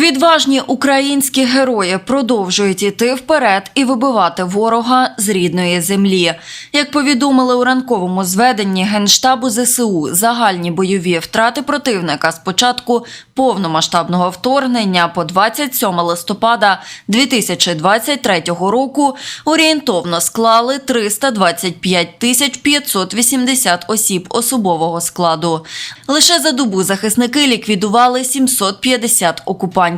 Відважні українські герої продовжують іти вперед і вибивати ворога з рідної землі. Як повідомили у ранковому зведенні Генштабу ЗСУ, загальні бойові втрати противника з початку повномасштабного вторгнення по 27 листопада 2023 року орієнтовно склали 325 тисяч 580 осіб особового складу. Лише за добу захисники ліквідували 750 окупантів.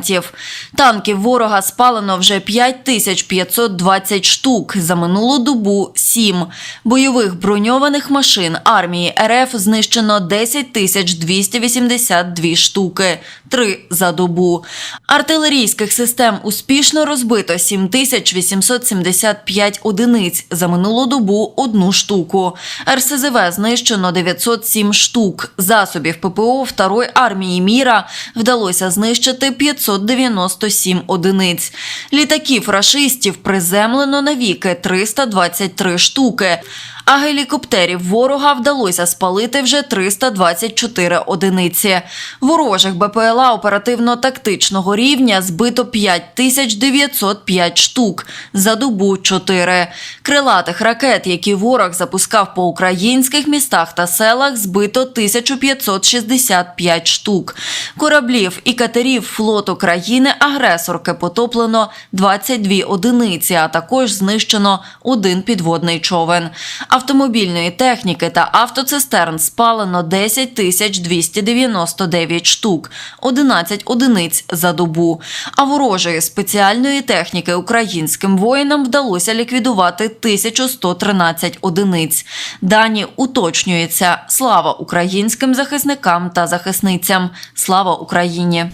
Танків ворога спалено вже 5520 штук, за минулу добу – 7. Бойових броньованих машин армії РФ знищено 10 тисяч 282 штуки, 3 за добу. Артилерійських систем успішно розбито 7 тисяч 875 одиниць, за минулу добу – одну штуку. РСЗВ знищено 907 штук. Засобів ППО Второї армії Міра вдалося знищити 597 одиниць. Літаків рашистів приземлено навіки 323 штуки. А гелікоптерів ворога вдалося спалити вже 324 одиниці. Ворожих БПЛА оперативно-тактичного рівня збито 5905 штук, за добу 4. Крилатих ракет, які ворог запускав по українських містах та селах, збито 1565 штук. Кораблів і катерів флоту країни-агресорки потоплено 22 одиниці, а також знищено один підводний човен. Автомобільної техніки та автоцистерн спалено 10 тисяч 299 штук, 11 одиниць за добу. А ворожої спеціальної техніки українським воїнам вдалося ліквідувати 1113 одиниць. Дані уточнюються. Слава українським захисникам та захисницям. Слава Україні!